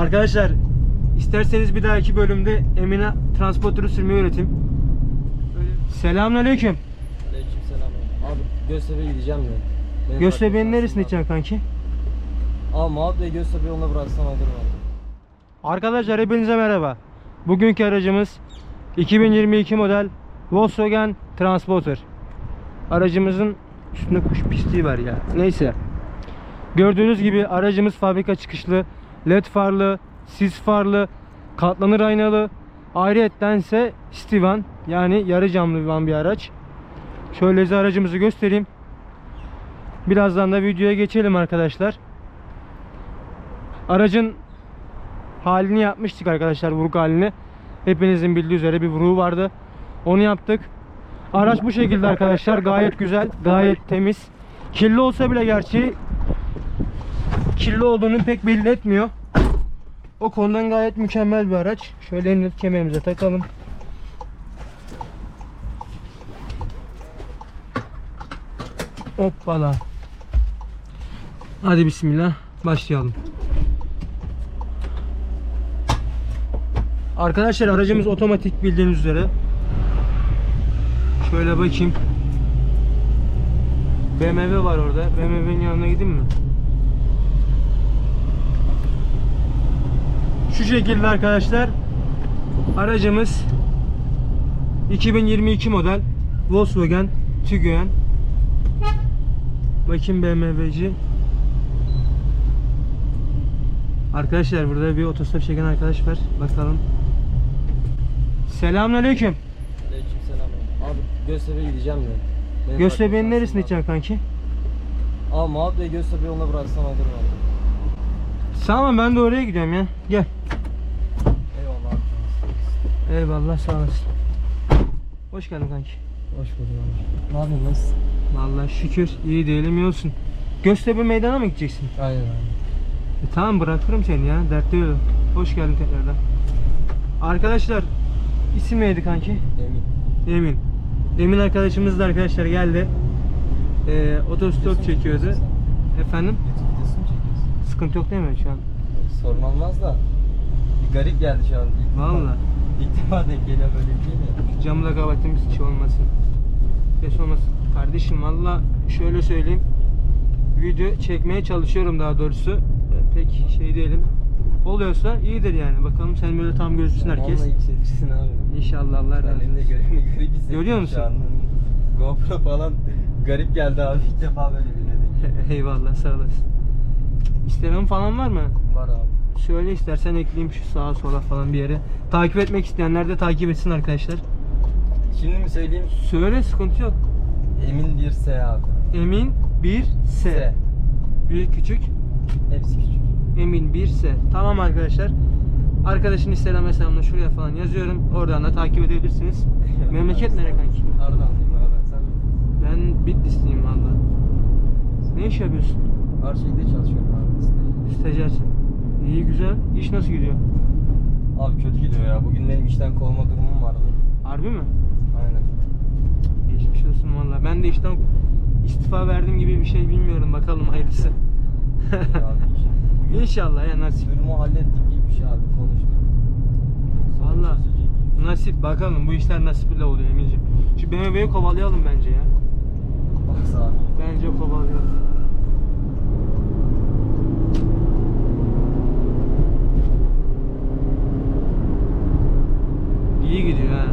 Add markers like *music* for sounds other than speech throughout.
Arkadaşlar isterseniz bir dahaki bölümde Emine transportörü sürmeyi öğreteyim. Selamünaleyküm. Aleykümselam abi. Abi Göztepe'ye gideceğim de. Neresine aslında. gideceksin kanki? Abi Mahmut Bey Göztepe'yi ona bıraksan olur mu? Arkadaşlar hepinize merhaba. Bugünkü aracımız 2022 model Volkswagen Transporter. Aracımızın üstünde kuş pisliği var ya. Neyse. Gördüğünüz gibi aracımız fabrika çıkışlı, led farlı, sis farlı, katlanır aynalı. Ayrıyetten Stivan yani yarı camlı olan bir araç. Şöyle size aracımızı göstereyim. Birazdan da videoya geçelim arkadaşlar. Aracın halini yapmıştık arkadaşlar vuruk halini. Hepinizin bildiği üzere bir vuruğu vardı. Onu yaptık. Araç bu şekilde arkadaşlar. Gayet güzel, gayet temiz. Kirli olsa bile gerçi kirli olduğunu pek belli etmiyor. O konudan gayet mükemmel bir araç. Şöyle emniyet kemerimize takalım. Hoppala. Hadi bismillah başlayalım. Arkadaşlar aracımız otomatik bildiğiniz üzere. Şöyle bakayım. BMW var orada. BMW'nin yanına gideyim mi? Şu şekilde arkadaşlar. Aracımız 2022 model Volkswagen Tiguan. Bakayım BMW'ci. Arkadaşlar burada bir otostop çeken arkadaş var. Bakalım. Selamünaleyküm. Aleykümselam abi. Abi Göztepe'ye gideceğim de. Benim farkım neresine gideceksin kanki? Abi Mahmut Bey Göztepe'yi ona bıraksan olur mu? Tamam ben de oraya gidiyorum ya. Gel. Eyvallah sağ olasın. Hoş geldin kanki. Hoş bulduk abi. Ne yapıyorsun nasılsın? Vallahi şükür iyi değilim iyi olsun. Göztepe meydana mı gideceksin? Aynen abi. E, tamam bırakırım seni ya. Dertli yok. Hoş geldin tekrardan. Arkadaşlar isim neydi kanki? Emin. Emin. Emin arkadaşımız da arkadaşlar geldi. Ee, otostop çekiyordu. Efendim? Sıkıntı yok değil mi şu an? Sorun olmaz da. Bir garip geldi şu an. Vallahi. İlk defa denk geliyor böyle bir şey de. Camı da kapattım hiç şey olmasın. Ses olmasın. Kardeşim valla şöyle söyleyeyim. Video çekmeye çalışıyorum daha doğrusu. Ee, Pek şey değilim. Oluyorsa iyidir yani. Bakalım sen böyle tam gözüksün herkes. Vallahi abi. İnşallah Allah razı Ben de olsun. görevimi garip hissettim Görüyor şu musun? an. GoPro falan garip geldi abi. İlk defa böyle birine denk. *laughs* Eyvallah sağ olasın. Instagram falan var mı? Var abi. Söyle istersen ekleyeyim şu sağa sola falan bir yere. Takip etmek isteyenler de takip etsin arkadaşlar. Şimdi mi söyleyeyim? Söyle sıkıntı yok. Emin bir S abi. Emin 1 S. S. Büyük küçük. Hepsi küçük. Emin 1 S. Tamam arkadaşlar. Arkadaşın Instagram hesabını şuraya falan yazıyorum. Oradan da takip edebilirsiniz. *laughs* Memleket nere kanki? Ardahanlıyım abi. Sen Ben Bitlisliyim valla. Ne iş yapıyorsun? Arşivde çalışıyorum abi. stajyer. Stajyersin. İyi güzel. İş nasıl gidiyor? Abi kötü gidiyor ya. Bugün benim işten kovma durumum vardı. Harbi mi? Aynen. Geçmiş olsun valla. Ben de işten istifa verdim gibi bir şey bilmiyorum. Bakalım hayırlısı. abi *laughs* inşallah. Ya nasip. durumu hallettik gibi bir şey abi. Konuştuk. Valla. şey. Nasip bakalım bu işler nasiple oluyor Emin'ciğim. Şu BMW'yi kovalayalım bence ya. Baksa abi. Bence kovalayalım. İyi gidiyor ha.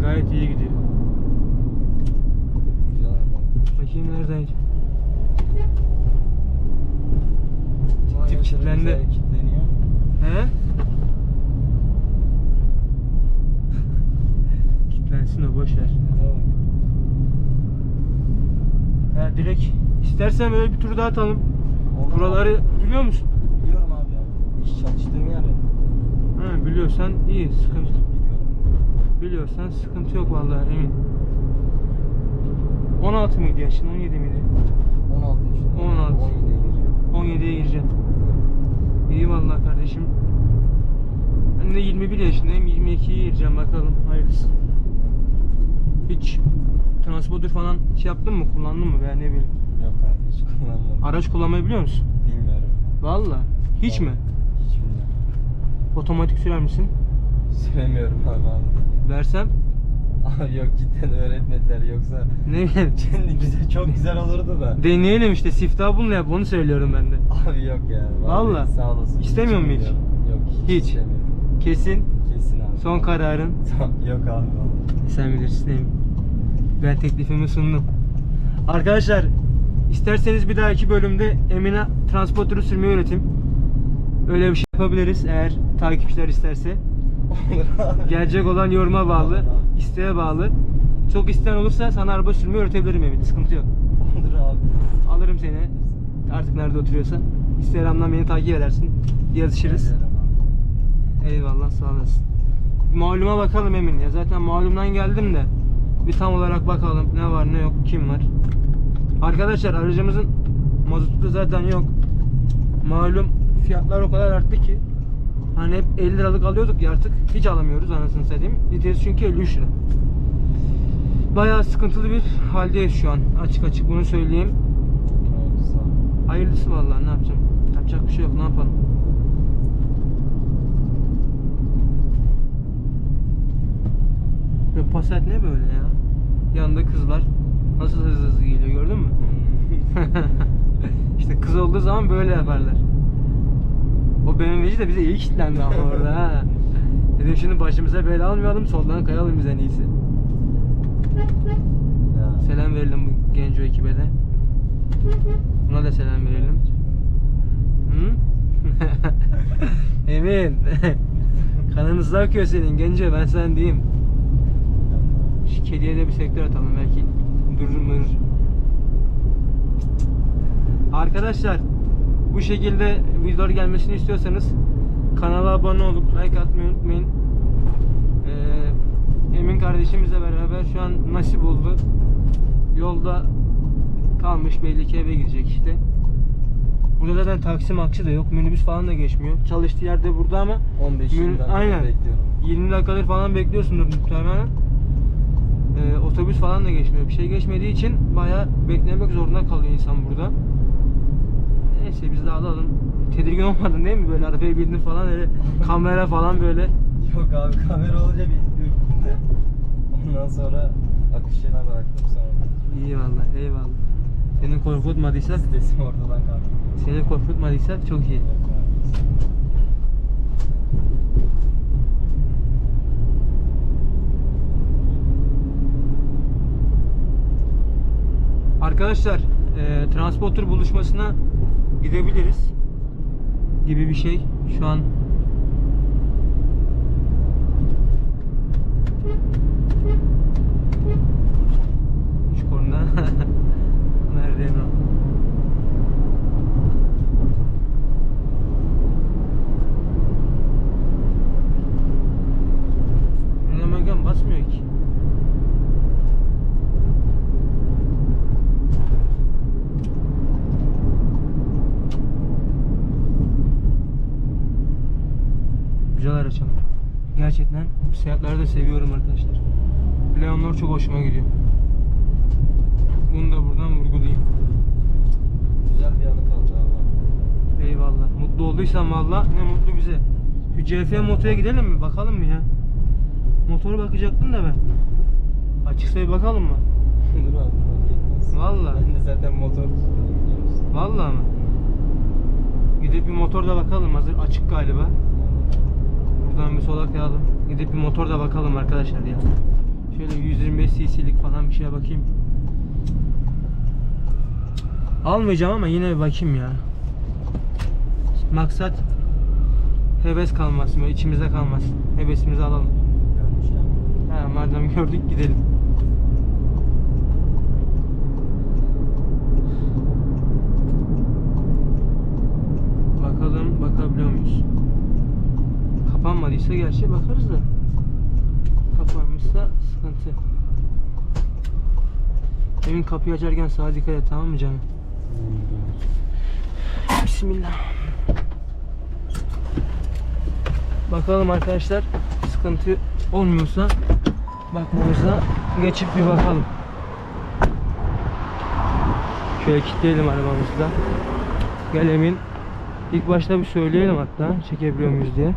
Gayet iyi gidiyor. Bakayım nereden? Tip aşırı kilitlendi. He? *laughs* Kitlensin o boş ver. Ha direkt istersen böyle bir tur daha atalım. Buraları biliyor musun? Biliyorum abi ya. İş çalıştığım yer. Ha biliyorsan iyi sıkıntı. Biliyorum. Biliyorsan sıkıntı yok vallahi emin. 16 mıydı yaşın 17 miydi? 16 yaşındayım. 16. 17'ye gireceğim. 17'ye gireceksin. İyi vallahi kardeşim. Ben de 21 yaşındayım 22'ye gireceğim bakalım hayırlısı. Hiç transporter falan şey yaptın mı kullandın mı veya ne bileyim. Yok Araç kullanmayı biliyor musun? Bilmiyorum. Valla. Hiç mi? Hiç bilmiyorum. Otomatik sürer misin? Süremiyorum abi vallahi. Versem? Abi yok cidden öğretmediler yoksa Ne *laughs* bileyim. Güzel, çok güzel olurdu da. Deneyelim işte siftah bununla yap onu söylüyorum ben de. Abi yok ya. Vallahi. Sağ olasın. İstemiyor mu hiç? Yok hiç, Hiç. istemiyorum. Kesin. Kesin abi. Son kararın. Yok abi vallahi. Sen bilirsin? Ben teklifimi sundum. Arkadaşlar isterseniz bir dahaki bölümde Emine transportörü sürmeyi öğretim. Öyle bir şey yapabiliriz eğer takipçiler isterse. Gelecek olan yoruma bağlı, isteğe bağlı. Çok isteyen olursa sana araba sürmeyi öğretebilirim Emin. Sıkıntı yok. Olur abi. Alırım seni. Artık nerede oturuyorsan. Instagram'dan beni takip edersin. Yazışırız. Eyvallah sağ olasın. Maluma bakalım Emin ya. Zaten malumdan geldim de. Bir tam olarak bakalım ne var ne yok kim var. Arkadaşlar aracımızın mazotu zaten yok. Malum fiyatlar o kadar arttı ki. Hani hep 50 liralık alıyorduk ya artık hiç alamıyoruz anasını satayım. Vites çünkü 53 lira. Bayağı sıkıntılı bir haldeyiz şu an. Açık açık bunu söyleyeyim. Hayırlısı vallahi ne yapacağım. Yapacak bir şey yok ne yapalım. Ve Passat ne böyle ya? Yanında kızlar nasıl hızlı hızlı geliyor gördün mü? *laughs* işte kız olduğu zaman böyle yaparlar. O BMW'ci de bize iyi kilitlendi ama orada ha. Dedim şimdi başımıza bela almayalım soldan kayalım biz en iyisi. Ya. Selam verelim bu genco ekibe de. Buna da selam verelim. Hı? *laughs* Emin. *laughs* Kanın hızlı akıyor senin gence ben sana diyeyim. Şu kediye de bir sektör atalım belki durur murur. Arkadaşlar bu şekilde videolar gelmesini istiyorsanız kanala abone olup like atmayı unutmayın. Ee, Emin kardeşimizle beraber şu an nasip oldu. Yolda kalmış belli ki eve gidecek işte. Burada zaten taksi maksı da yok. Minibüs falan da geçmiyor. Çalıştığı yerde burada ama 15 Mün- yıldan aynen. bekliyorum. 20 dakikadır falan bekliyorsundur muhtemelen. Ee, otobüs falan da geçmiyor. Bir şey geçmediği için bayağı beklemek zorunda kalıyor insan burada. Neyse biz de alalım. Tedirgin olmadın değil mi böyle arabaya bindin falan öyle kamera falan böyle. *laughs* Yok abi kamera olunca bir ürktüm de. Ondan sonra akışına bıraktım sonra. İyi vallahi eyvallah. Seni korkutmadıysak, Sesim ortadan kalktı. seni korkutmadıysak çok iyi. Yok abi. Arkadaşlar e, transporter buluşmasına gidebiliriz gibi bir şey. Şu an şu konuda nerede o? Dinlemegen basmıyor ki. Araç ama. Gerçekten bu seyahatleri de seviyorum arkadaşlar. Leonlar çok hoşuma gidiyor. Bunu da buradan vurgulayayım. Güzel bir anı kaldı abi. Eyvallah. Mutlu olduysan valla ne mutlu bize. Şu CF motoya gidelim mi? Bakalım mı ya? Motora bakacaktım da ben. Açıksa bir bakalım mı? *laughs* Dur abi. Valla. Ben de zaten motor? Valla mı? Gidip bir motor da bakalım. Hazır açık galiba. Buradan bir sola kayalım. Gidip bir motor da bakalım arkadaşlar ya. Şöyle 125 cc'lik falan bir şeye bakayım. Almayacağım ama yine bir bakayım ya. Maksat heves kalmasın, içimizde kalmasın. Hevesimizi alalım. Ha, madem gördük gidelim. Bakalım bakabiliyor muyuz? Kapanmadıysa gerçi bakarız da. Kapanmışsa sıkıntı. Emin kapıyı açarken sağa dikkat et tamam mı canım? Bismillah. Bakalım arkadaşlar sıkıntı olmuyorsa bakmamıza geçip bir bakalım. Şöyle kilitleyelim arabamızı da. Gel Emin. İlk başta bir söyleyelim hatta çekebiliyor muyuz diye.